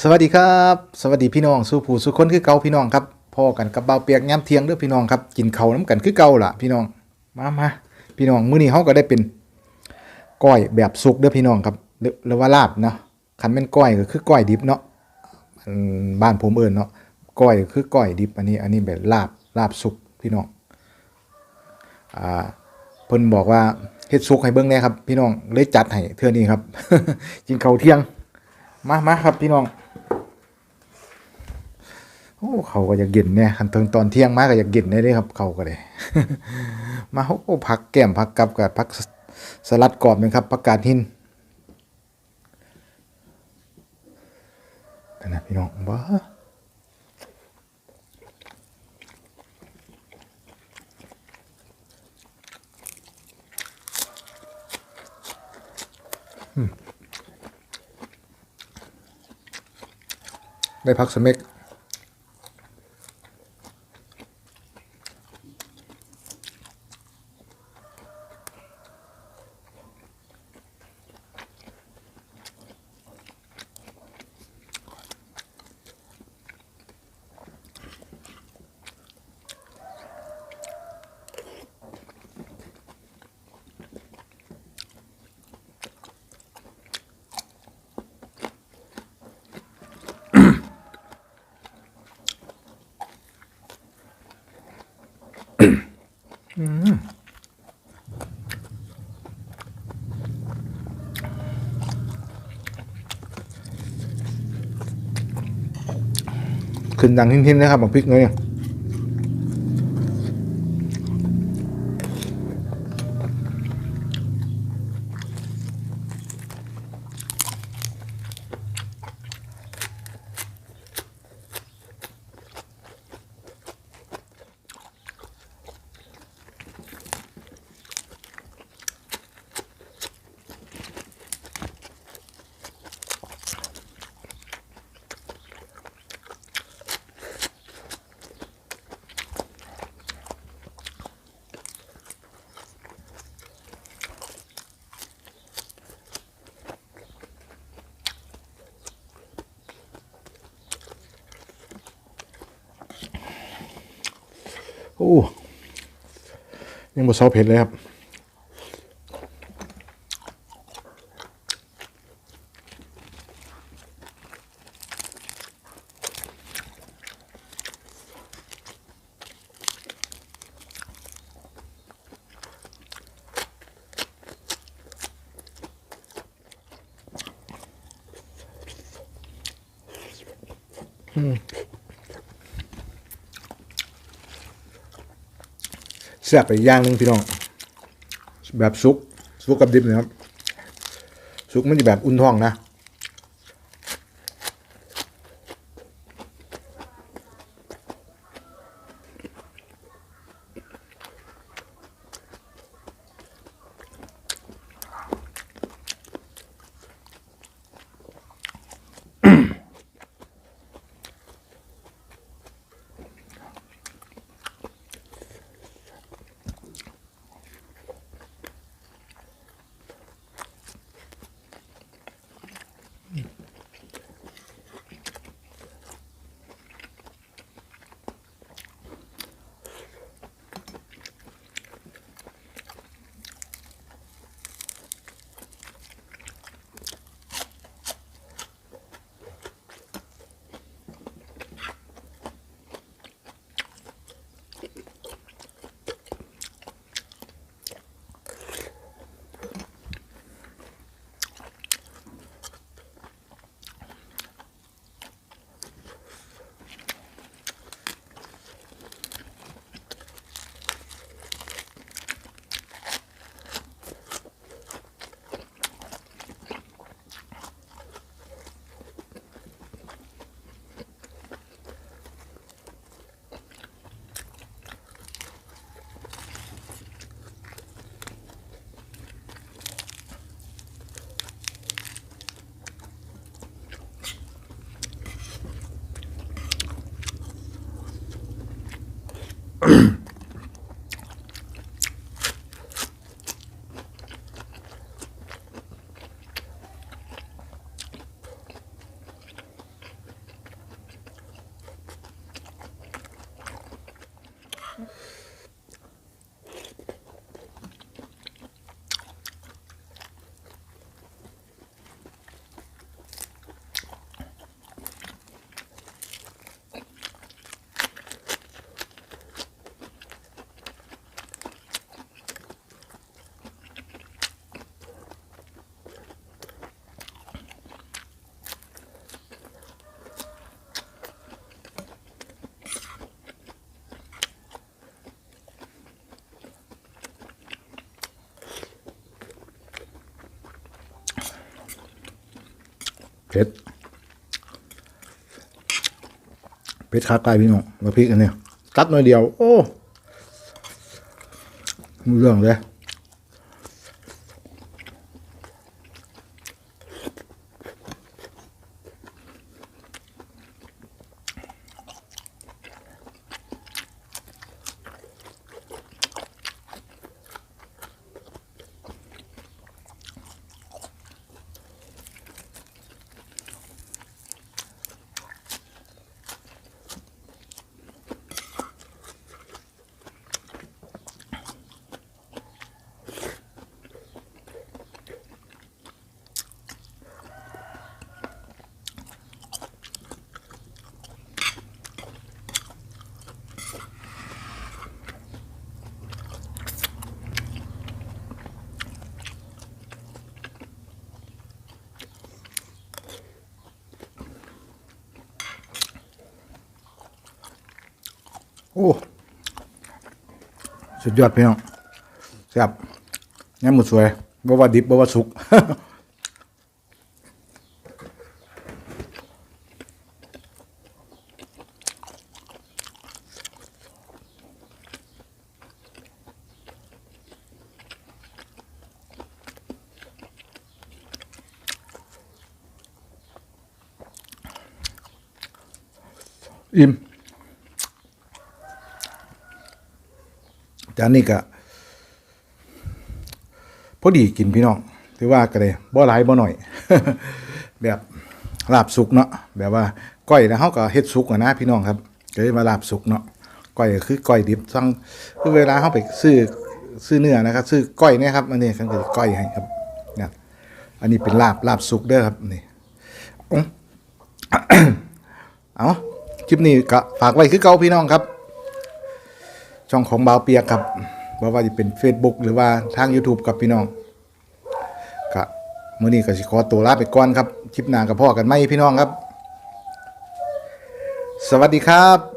สวัสดีครับ สวัสดีพี่น้องสู้ผู้สู้คนคือเก่าพี่น้องครับพ่อกันกับเบาเปียกย้ำเทียงเด้อพี่น้องครับกินเขาน้ำกันคือเก่าล่ะพี่น้องมามาพี่น้องมื้อนี้เฮาก็ได้เป็นก้อยแบบสุกเด้อพี่น้องครับหรือหรือว่าลาบเนาะคันแม่นก้อยก็คือก้อยดิบเนาะบ้านผมเอิ้นเนาะก้อยคือก้อยดิบอันนี้อันนี้แบบลาบลาบสุกพี่น้องอ่าเพิ่นบอกว่าเฮ็ดสุกให้เบิ่งแน่ครับ พี่น้องเลยจัดให้เทื่อนี้ครับกินข้าวเที่ยงมามาครับพี่น้อง โอ้เขาก็อยากกินเนี่ยคันถึงตอนเที่ยงมากก็อยากกินได้เลยครับเขาก็เลยมาโอ้ผักแก้มผักกับกับผักสลัดกรอบนะครับผักกาดหินนั่นนะพี่น้องบ้าได้ผักสเม็ก ขึ้นดังหินๆนะครับบอกพริกเลยเนี่ย อ้ยังบ่เซาเผ็ดเลยครับ แซ่บไปย่างหนึงพี่น้อง แบบซุกซุกกับดิบนะครับซุกมันจะแบบอุ่นท้องนะ Yeah. เผ็ดขาไก่พี่น้องมาพริกอันเนี้ยกัดหน่อยเดียว โอ้เรื่องเลย โอ้สุดยอดพี่น้องแซ่บนี่หมดสวยบ่ว่าดิบบ่ว่าสุกอิ่ม จานนี้ก็พอดีกินพี่น้องถือว่าก็เลยบ่หลายบ่หน่อย แบบลาบสุกเนาะแบบว่าก้อยนะเฮาก็เฮ็ดสุกนะพี่น้องครับก็เลยมาลาบสุกเนาะก้อยก็คือก้อยดิบสั่งคือเวลาเฮาไปซื้อซื้อเนื้อนะครับซื้อก้อยนี่ยครับอันนี้ก็คือก้อยให้ครับนะอันนี้เป็นลาบลาบสุกเด้อครับนี่อื้อเอาคลิปนี้ก็ฝากไว้คือเก่าพี่น้องครับ ช่องของบาวเปียกครับบ่ว่าจะเป็น Facebook หรือว่าทาง YouTube กับพี่น้องก็มื้อนี้ก็สิขอตัวลาไปก่อนครับคลิปหน้ากับพ่อกันไหมพี่น้องครับ สวัสดีครับ